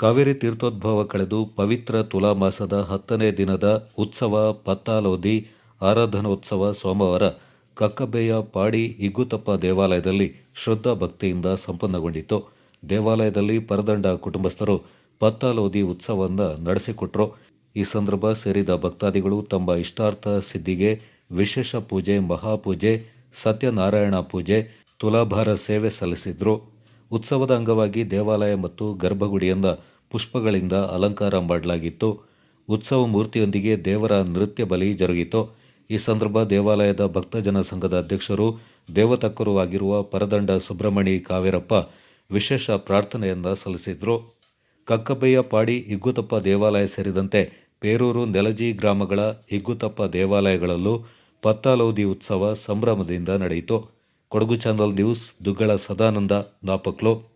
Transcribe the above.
ಕಾವೇರಿ ತೀರ್ಥೋದ್ಭವ ಕಳೆದು ಪವಿತ್ರ ತುಲಾಮಾಸದ ಹತ್ತನೇ ದಿನದ ಉತ್ಸವ ಪತ್ತಾಲೋದಿ ಆರಾಧನೋತ್ಸವ ಸೋಮವಾರ ಕಕ್ಕಬೆಯ ಪಾಡಿ ಇಗ್ಗುತಪ್ಪ ದೇವಾಲಯದಲ್ಲಿ ಶ್ರದ್ಧಾ ಭಕ್ತಿಯಿಂದ ಸಂಪನ್ನಗೊಂಡಿತು ದೇವಾಲಯದಲ್ಲಿ ಪರದಂಡ ಕುಟುಂಬಸ್ಥರು ಪತ್ತಾಲೋದಿ ಉತ್ಸವವನ್ನು ನಡೆಸಿಕೊಟ್ರು. ಈ ಸಂದರ್ಭ ಸೇರಿದ ಭಕ್ತಾದಿಗಳು ತಮ್ಮ ಇಷ್ಟಾರ್ಥ ಸಿದ್ಧಿಗೆ ವಿಶೇಷ ಪೂಜೆ, ಮಹಾಪೂಜೆ, ಸತ್ಯನಾರಾಯಣ ಪೂಜೆ, ತುಲಾಭಾರ ಸೇವೆ ಸಲ್ಲಿಸಿದ್ರು. ಉತ್ಸವದ ಅಂಗವಾಗಿ ದೇವಾಲಯ ಮತ್ತು ಗರ್ಭಗುಡಿಯಿಂದ ಪುಷ್ಪಗಳಿಂದ ಅಲಂಕಾರ ಮಾಡಲಾಗಿತ್ತು. ಉತ್ಸವ ಮೂರ್ತಿಯೊಂದಿಗೆ ದೇವರ ನೃತ್ಯ ಬಲಿ ಜರುಗಿತು. ಈ ಸಂದರ್ಭ ದೇವಾಲಯದ ಭಕ್ತಜನ ಸಂಘದ ಅಧ್ಯಕ್ಷರು, ದೇವತಕ್ಕರು ಆಗಿರುವ ಪರದಂಡ ಸುಬ್ರಹ್ಮಣಿ ಕಾವೇರಪ್ಪ ವಿಶೇಷ ಪ್ರಾರ್ಥನೆಯನ್ನ ಸಲ್ಲಿಸಿದ್ರು. ಕಕ್ಕಬ್ಬೆಯ ಪಾಡಿ ಇಗ್ಗುತಪ್ಪ ದೇವಾಲಯ ಸೇರಿದಂತೆ ಪೇರೂರು ನೆಲಜಿ ಗ್ರಾಮಗಳ ಇಗ್ಗುತಪ್ಪ ದೇವಾಲಯಗಳಲ್ಲೂ ಪತ್ತಾಲೌದಿ ಉತ್ಸವ ಸಂಭ್ರಮದಿಂದ ನಡೆಯಿತು. Kodagu channel news Duggala Sadananda Napoklu.